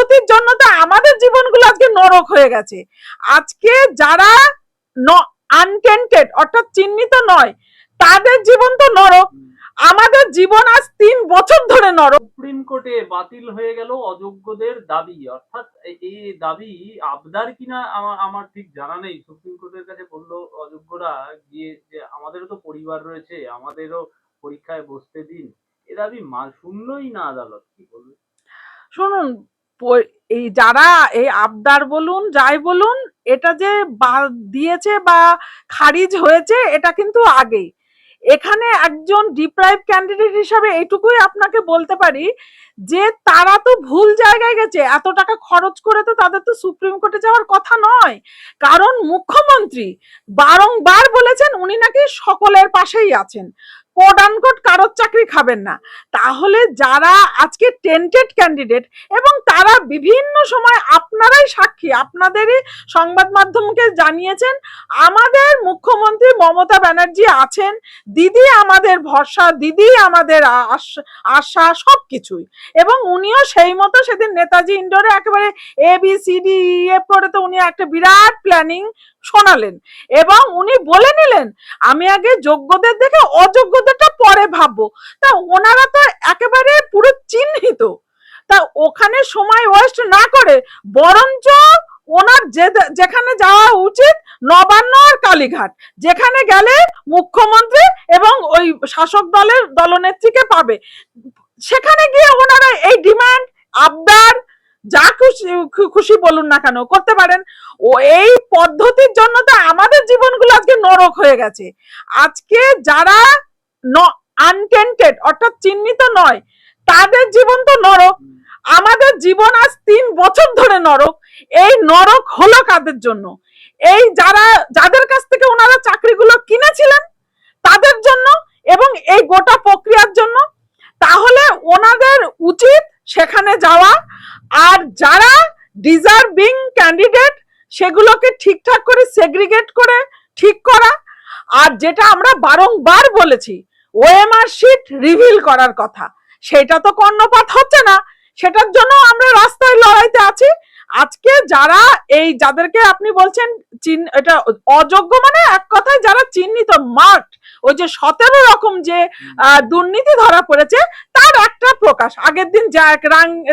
পদ্ধতির জন্য তো আমাদের জীবনগুলো আজকে নরক হয়ে গেছে। আজকে যারা আনটেন্টেড অর্থাৎ চিহ্নিত নয় তাদের জীবন তো নরক। আমাদের জীবন আজ তিন বছর ধরে নরক। সুপ্রিম কোর্টে বাতিল হয়ে গেল অযোগ্যদের দাবি অর্থাৎ এই দাবি আবদার কিনা আমার ঠিক জানা নেই। সুপ্রিম কোর্টের কাছে বলল অযোগ্যরা গিয়ে যে আমাদেরও তো পরিবার রয়েছে আমাদেরও পরীক্ষায় বসতে দিন। এ দাবি মা শুনলই না আদালত কি বলবে? শুনুন এই যারা এই আবদার বলুন, যাই বলুন, এটা যে দিয়েছে বা খারিজ হয়েছে, এটা কিন্তু আগেই। এখানে একজন ডিপ্রাইভ ক্যান্ডিডেট হিসাবে এইটুকুই আপনাকে বলতে পারি যে, তারা তো ভুল জায়গায় গেছে। এত টাকা খরচ করে তো তাদের তো সুপ্রিম কোর্টে যাওয়ার কথা নয়। কারণ মুখ্যমন্ত্রী বারংবার বলেছেন উনি নাকি সকলের পাশেই আছেন। কোট আনকোট কারোর চাকরি খাবেন না। তাহলে যারা আজকে টেন্টেড ক্যান্ডিডেট এবং তারা বিভিন্ন সময় আপনারাই সাক্ষী, আপনাদেরই সংবাদ মাধ্যমকে জানিয়েছেন, আমাদের মুখ্যমন্ত্রী মমতা ব্যানার্জি আছেন, দিদি আমাদের ভরসা, দিদি আমাদের আশ- আশা, সবকিছুই। এবং উনিও সেই মতো সেদিন নেতাজি ইন্ডোরে একেবারে A B C D F করে তো উনি একটা বিরাট প্ল্যানিং শোনালেন। এবং উনি বলে নিলেন, আমি আগে যোগ্যদের দেখে অযোগ্যদেরটা পরে ভাববো। তা ওনারা তো একেবারে পুরো চিহ্নিত। তা ওখানে সময় ওয়েস্ট না করে বরঞ্চ ওনার যেখানে যাওয়া উচিত নবান্ন আর কালীঘাট। যেখানে গেলে মুখ্যমন্ত্রী এবং ওই শাসক দলের দলনেত্রীকে পাবে। সেখানে গিয়ে ওনারা এই ডিমান্ড আবদার, যা খুশি খুশি বলুন না কেন, করতে পারেন। ও এই পদ্ধতির জন্য তো আমাদের জীবনগুলো আজকে নরক হয়ে গেছে। আজকে যারা আনটেন্টেড অর্থাৎ চিহ্নিত নয়। তাদের জীবন তো নরক। আমাদের জীবন আজ তিন বছর ধরে নরক। এই নরক হলো কাদের জন্য? এই যারা, যাদের কাছ থেকে ওনারা চাকরিগুলো কিনেছিলেন, তাদের জন্য এবং এই গোটা প্রক্রিয়ার জন্য। তাহলে ওনাদের উচিত সেখানে যাওয়া। আর যারা ডিজার্ভিং ক্যান্ডিডেট সেগুলোকে ঠিকঠাক করে সেগ্রিগেট যেটা আমরা বারংবার বলেছি ওএমআর শিট রিভিল করার কথা। সেটা তো কর্ণপাত হচ্ছে না। সেটার জন্য আমরা রাস্তায় লড়াইতে আছি। আজকে যারা এই, যাদেরকে আপনি বলছেন চিন এটা অযোগ্য মানে এক কথায় যারা চিহ্নিত মার্ক ওই যে সতেরো রকম যে দুর্নীতি ধরা পড়েছে, তার একটা প্রকাশ। আগের দিন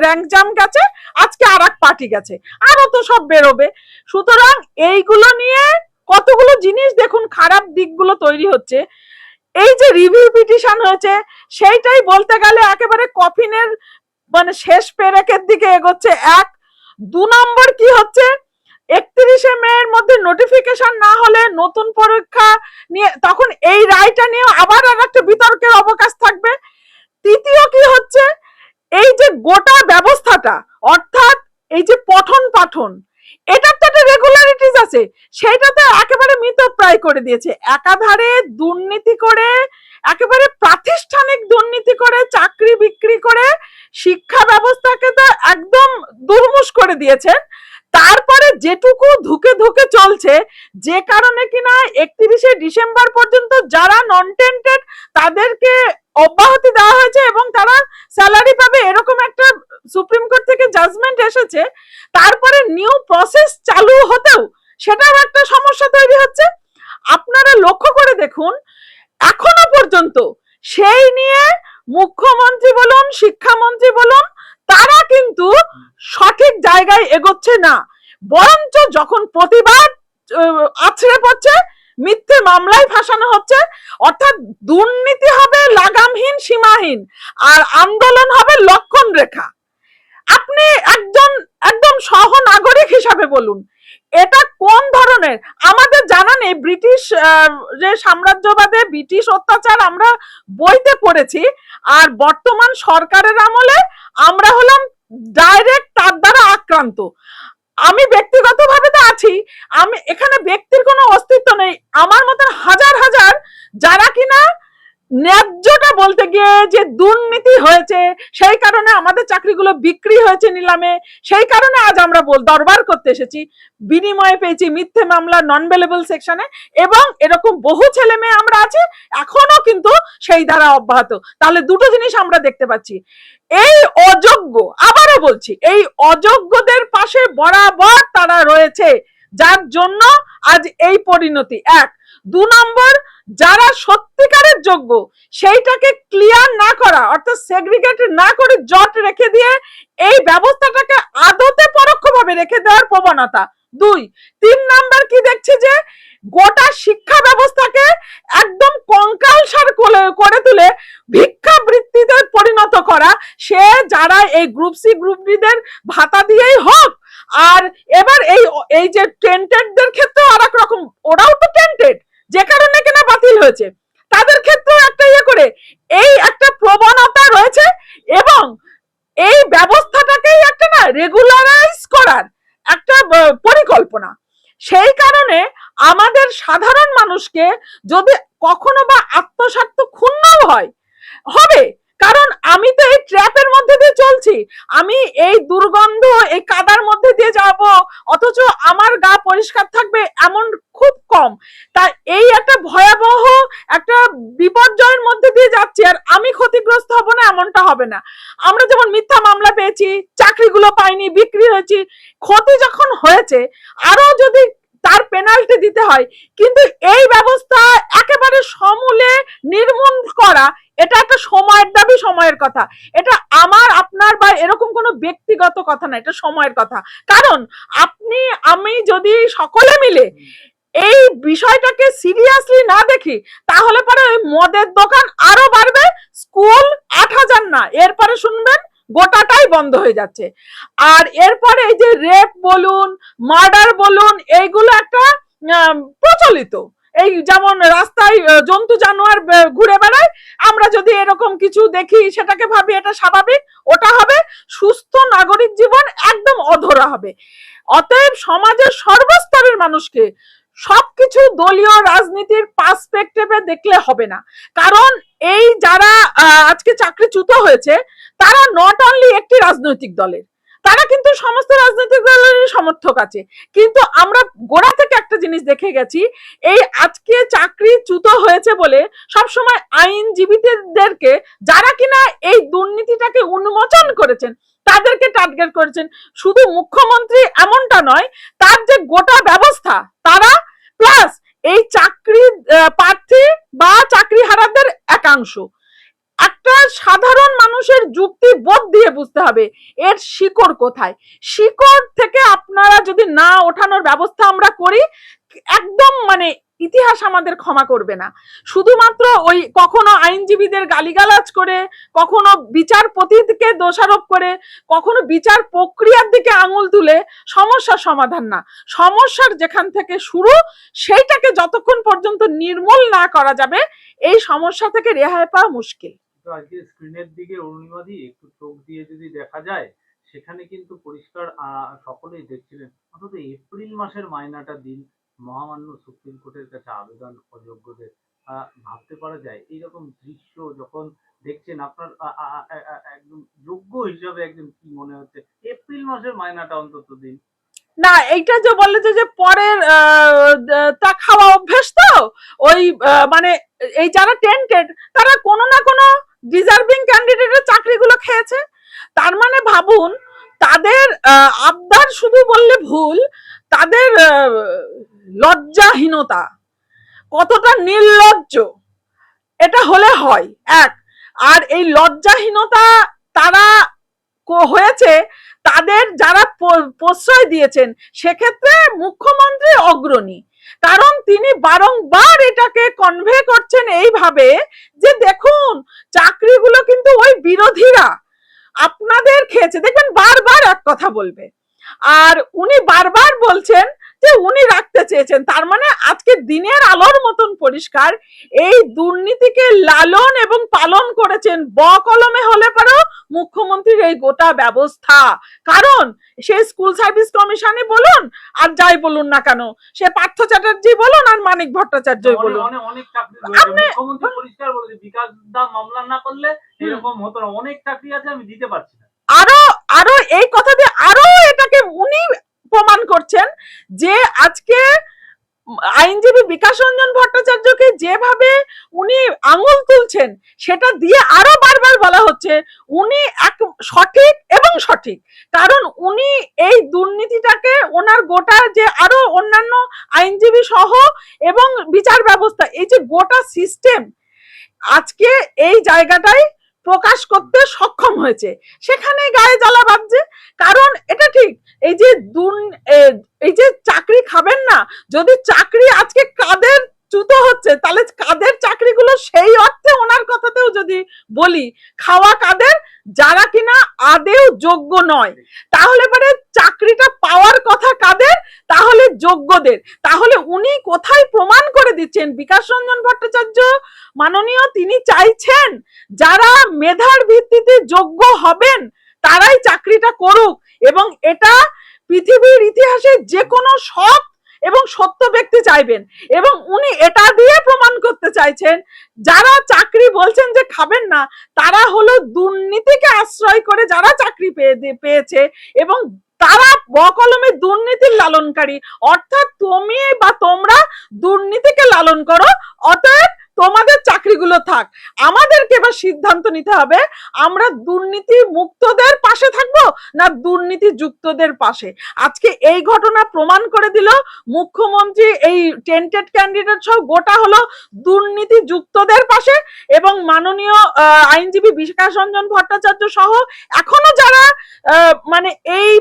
র্যাঙ্ক জাম গেছে, আজকে আর এক পার্টি গেছে। আরও তো সব বেরোবে। সুতরাং এইগুলো নিয়ে কতগুলো জিনিস দেখুন খারাপ দিকগুলো তৈরি হচ্ছে। এই যে রিভিউ পিটিশন হয়েছে, সেইটাই বলতে গেলে একেবারে কফিনের মানে শেষ পেরেকের দিকে এগোচ্ছে। এক, দু নম্বর কি হচ্ছে? একত্রিশে মে এর মধ্যে নোটিফিকেশন না হলে নতুন পরীক্ষা নিয়ে তখন এই রায়টা নিয়ে আবার আর একটা বিতর্কের অবকাশ থাকবে। তৃতীয় কি হচ্ছে? এই যে গোটা ব্যবস্থাটা, অর্থাৎ এই যে পঠন পাঠন এটার তো একটা রেগুলারিটিস আছে সেটা তো একেবারে মৃতপ্রায় করে দিয়েছে। একাধারে দুর্নীতি করে, একেবারে প্রাতিষ্ঠানিক দুর্নীতি করে, চাকরি বিক্রি করে, শিক্ষা ব্যবস্থাকে তো একদম দুর্মুষ করে দিয়েছেন তারপরে যেটুকু ধুকে ধুকে চলছে, যে কারণে কিনা একত্রিশে ডিসেম্বর পর্যন্ত যারা নন টেন্টেড তাদেরকে অব্যাহতি দেওয়া হয়েছে এবং তারা স্যালারি পাবে এরকম একটা সুপ্রিম কোর্ট থেকে জাজমেন্ট এসেছে। তারপরে নিউ প্রসেস চালু হতেও সেটাও একটা সমস্যা তৈরি হচ্ছে। আপনারা লক্ষ্য করে দেখুন, এখনও পর্যন্ত সেই নিয়ে মুখ্যমন্ত্রী বলুন, শিক্ষামন্ত্রী বলুন, তারা কিন্তু সঠিক জায়গায় এগোচ্ছে না। বরঞ্চ যখন প্রতিবাদ আছড়ে পড়ছে, মিথ্যে মামলায় ফাঁসানো হচ্ছে, অর্থাৎ দুর্নীতি হবে লাগামহীন, সীমাহীন, আর আন্দোলন হবে লক্ষণ রেখা। আপনি একজন, একদম সহ নাগরিক হিসাবে বলুন, এটা কোন ধরনের? আমাদের জানা নেই, ব্রিটিশ যে সাম্রাজ্যবাদে ব্রিটিশ অত্যাচার আমরা বইতে পড়েছি, আর বর্তমান সরকারের আমলে আমরা হলাম ডাইরেক্ট তার দ্বারা আক্রান্ত। আমি ব্যক্তিগতভাবে তো আছি, আমি এখানে ব্যক্তির কোনো অস্তিত্ব নেই। আমার মতন হাজার হাজার যারা কিনা ন্যায্যটা বলতে গিয়ে যে দুর্নীতি হয়েছে, সেই কারণে আমাদের চাকরিগুলো বিক্রি হয়েছে নিলামে, সেই কারণে আজ আমরা বল, দরবার করতে এসেছি। বিনিময়ে পেয়েছি মিথ্যে মামলা নন বেলেবল সেকশনে এবং এরকম বহু ছেলে মেয়ে আমরা আছি, এখনও কিন্তু সেই ধারা অব্যাহত। তাহলে দুটো জিনিস আমরা দেখতে পাচ্ছি। এই অযোগ্য, আবারও বলছি, এই অযোগ্যদের পাশে বরাবর তারা রয়েছে। যার জন্য আজ এই পরিণতি। এক, দু নম্বর যারা সত্যিকারের যোগ্য, সেইটাকে ক্লিয়ার না করা, অর্থাৎ সেগ্রিগেট না করে জট রেখে দিয়ে এই ব্যবস্থাটাকে আদতে পরোক্ষভাবে রেখে দেওয়ার প্রবণতা। দুই, তিন নাম্বার কি দেখছি যে, গোটা শিক্ষা ব্যবস্থাকে একদম কঙ্কালসার করে- করে তুলে ভিক্ষাবৃত্তিতে পরিণত করা, সে যারা এই গ্রুপ সি গ্রুপ ডিদের ভাতা দিয়েই হোক, আর এবার এই এই যে টেন্টেডদের ক্ষেত্রেও আর রকম, ওরাও তো টেন্টেড যে কারণে কিনা বাতিল হয়েছে। তাদের ক্ষেত্রেও একটা ইয়ে করে, এই একটা প্রবণতা রয়েছে এবং এই ব্যবস্থাটাকেই একটা না রেগুলারাইজ করার একটা পরিকল্পনা। সেই কারণে আমাদের সাধারণ মানুষকে যদি কখনো বা আত্মস্বার্থ ক্ষুণ্ণও হয়, হবে। কারণ আমি তো এই ট্র্যাপের মধ্যে দিয়ে চলছি। আমি এই দুর্গন্ধ এই কাদার মধ্যে দিয়ে যাব, অথচ আমার গা পরিষ্কার থাকবে এমন খুব কম। তা এই একটা ভয়াবহ একটা বিপর্যয়ের মধ্যে দিয়ে যাচ্ছি আর আমি ক্ষতিগ্রস্ত হব না, এমনটা হবে না। আমরা যেমন মিথ্যা মামলা পেয়েছি, চাকরিগুলো পাইনি, বিক্রি হয়েছি, ক্ষতি যখন হয়েছে আরও যদি তার পেনাল্টি দিতে হয়। কিন্তু এই ব্যবস্থা একেবারে সমূলে নির্মূল করা, এটা একটা সময়ের দাবি, সময়ের কথা। এটা আমার, আপনার বা এরকম কোনো ব্যক্তিগত কথা না, এটা সময়ের কথা। কারণ আপনি, আমি যদি সকলে মিলে এই বিষয়টাকে সিরিয়াসলি না দেখি, তাহলে পরে ওই মদের দোকান আরও বাড়বে, স্কুল আট হাজার না। এরপরে শুনবেন গোটাটাই বন্ধ হয়ে যাচ্ছে। আর এরপরে এই যে রেপ বলুন মার্ডার বলুন, এইগুলো একটা প্রচলিত। এই যেমন রাস্তায় জন্তু জানোয়ার ঘুরে বেড়ায়, আমরা যদি এরকম কিছু দেখি, সেটাকে ভাবি এটা স্বাভাবিক, ওটা হবে, সুস্থ নাগরিক জীবন একদম অধরা হবে। অতএব সমাজের সর্বস্তরের মানুষকে সবকিছু দলীয় রাজনীতির পার্সপেক্টিভে দেখলে হবে না। কারণ এই যারা আজকে চাকরিচ্যুত হয়েছে, তারা নট অনলি একটি রাজনৈতিক দলের, তারা কিন্তু সমস্ত রাজনৈতিক দলের সমর্থক আছে। কিন্তু আমরা গোড়া থেকে একটা জিনিস দেখে গেছি, এই আজকে চাকরি চাকরিচ্যুত হয়েছে বলে সবসময় আইনজীবীদেরকে, যারা কিনা এই দুর্নীতিটাকে উন্মোচন করেছেন, তাদেরকে টার্গেট করেছেন। শুধু মুখ্যমন্ত্রী এমনটা নয়, তার যে গোটা ব্যবস্থা, তারা প্লাস এই চাকরি প্রার্থী বা চাকরি হারাদের একাংশ। একটা সাধারণ মানুষের যুক্তি বোধ দিয়ে বুঝতে হবে, এর শিকড় কোথায়? শিকড় থেকে আপনারা যদি না ওঠানোর ব্যবস্থা আমরা করি, একদম মানে ইতিহাস আমাদের ক্ষমা করবে না। শুধুমাত্র ওই কখনো আইনজীবীদের গালিগালাজ করে, কখনো বিচারপতিকে দোষারোপ করে, কখনো বিচার প্রক্রিয়ার দিকে আঙুল তুলে সমস্যার সমাধান না। সমস্যার যেখান থেকে শুরু, সেইটাকে যতক্ষণ পর্যন্ত নির্মূল না করা যাবে, এই সমস্যা থেকে রেহাই পাওয়া মুশকিল। আজকে স্ক্রিনের দিকে অরুণিমাদি, একটু চোখ দিয়ে যদি দেখা যায়, সেখানে কিন্তু পরিষ্কার সকলেই দেখছিলেন। অন্তত এপ্রিল মাসের মাইনাটা দিন। মহামান্য সুপ্রিম কোর্টের কাছে আবেদন অযোগ্যদের ভাবতে পারা যায়। এইরকম দৃশ্য যখন দেখছেন, আপনার একদম যোগ্য হিসাবে একদম কি মনে হচ্ছে? এপ্রিল মাসের মাইনাটা অন্তত দিন। না, এইটা যে বলে যে পরের তা খাওয়া অভ্যেস তো? ওই মানে এই যারা টেন্টেড তারা কোনো না কোনো ডিজার্ভিং ক্যান্ডিডেটের চাকরিগুলো খেয়েছে। তার মানে ভাবুন, তাদের আবদার শুধু বললে ভুল তাদের লজ্জাহীনতা কতটা নির্লজ্জ, এটা হলে হয়। এক, আর এই লজ্জাহীনতা তারা হয়েছে তাদের যারা প্রশ্রয় দিয়েছেন, সেক্ষেত্রে মুখ্যমন্ত্রী অগ্রণী। কারণ তিনি বারংবার এটাকে কনভে করছেন এইভাবে যে দেখুন, চাকরিগুলো কিন্তু ওই বিরোধীরা আপনাদের খেয়েছে। দেখবেন বারবার এক কথা বলবে। আর উনি বারবার বলছেন যে উনি রাখতে চেয়েছেন। তার মানে আজকে দিনের আলোর মতন পরিষ্কার। এই দুর্নীতিকে লালন এবং পালন করেছেন ব কলমে হলে পারো মুখ্যমন্ত্রীর এই গোটা ব্যবস্থা। কারণ সে স্কুল সার্ভিস কমিশনে বলুন আর যাই বলুন না কেন সে পার্থ চ্যাটার্জি বলুন আর মানিক ভট্টাচার্যই বলুন। বলেছে বিকাশ দা মামলা না করলে এরকম হতো অনেক চাকরি আছে আমি দিতে পারছি না। আরও আরও এই কথা দিয়ে আরও এটাকে উনি প্রমাণ করছেন যে আজকে আইনজীবী বিকাশ রঞ্জন ভট্টাচার্যকে যেভাবে উনি আঙুল তুলছেন, সেটা দিয়ে আরও বারবার বলা হচ্ছে উনি এক সঠিক এবং সঠিক। কারণ উনি এই দুর্নীতিটাকে ওনার গোটা যে আরও অন্যান্য আইনজীবী সহ এবং বিচার ব্যবস্থা, এই যে গোটা সিস্টেম আজকে এই জায়গাটায় প্রকাশ করতে সক্ষম হয়েছে। সেখানে গায়ে জ্বালা ভাবছে কারণ এটা ঠিক, এই যে দুন এই যে চাকরি খাবেন না, যদি চাকরি আজকে কাদের চ্যুত হচ্ছে, তাহলে কাদের চাকরিগুলো সেই অর্থে ওনার কথাতেও যদি বলি, খাওয়া কাদের? যারা কিনা আদেও যোগ্য নয়। তাহলে পরে চাকরিটা পাওয়ার কথা কাদের? তাহলে যোগ্যদের। তাহলে উনি কোথায় প্রমাণ করে দিচ্ছেন? বিকাশ রঞ্জন ভট্টাচার্য মাননীয় তিনি চাইছেন, যারা মেধার ভিত্তিতে যোগ্য হবেন, তারাই চাকরিটা করুক। এবং এটা পৃথিবীর ইতিহাসে যে কোনো সৎ এবং সত্য ব্যক্তি চাইবেন। এবং উনি এটা দিয়ে প্রমাণ করতে চাইছেন, যারা চাকরি বলছেন যে খাবেন না, তারা হলো দুর্নীতিকে আশ্রয় করে যারা চাকরি পেয়ে পেয়েছে এবং তারা বকলমে দুর্নীতির লালনকারী। অর্থাৎ তুমি বা তোমরা দুর্নীতিকে লালন করো, অতএব তোমাদের চাকরিগুলো থাক। আমাদেরকে এবার সিদ্ধান্ত নিতে হবে, আমরা দুর্নীতি মুক্তদের পাশে থাকব না দুর্নীতি যুক্তদের পাশে? আজকে এই ঘটনা প্রমাণ করে দিল মুখ্যমন্ত্রী, এই টেন্টেড ক্যান্ডিডেট সহ গোটা হলো দুর্নীতি যুক্তদের পাশে এবং মাননীয় আইনজীবী বিকাশ রঞ্জন ভট্টাচার্য সহ এখনও যারা মানে এই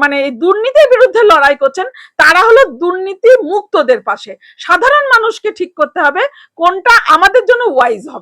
মানে এই দুর্নীতির বিরুদ্ধে লড়াই করছেন, তারা হলো দুর্নীতি মুক্তদের পাশে। সাধারণ মানুষকে ঠিক করতে হবে, কোনটা আমাদের জন্য ওয়াইজ হবে।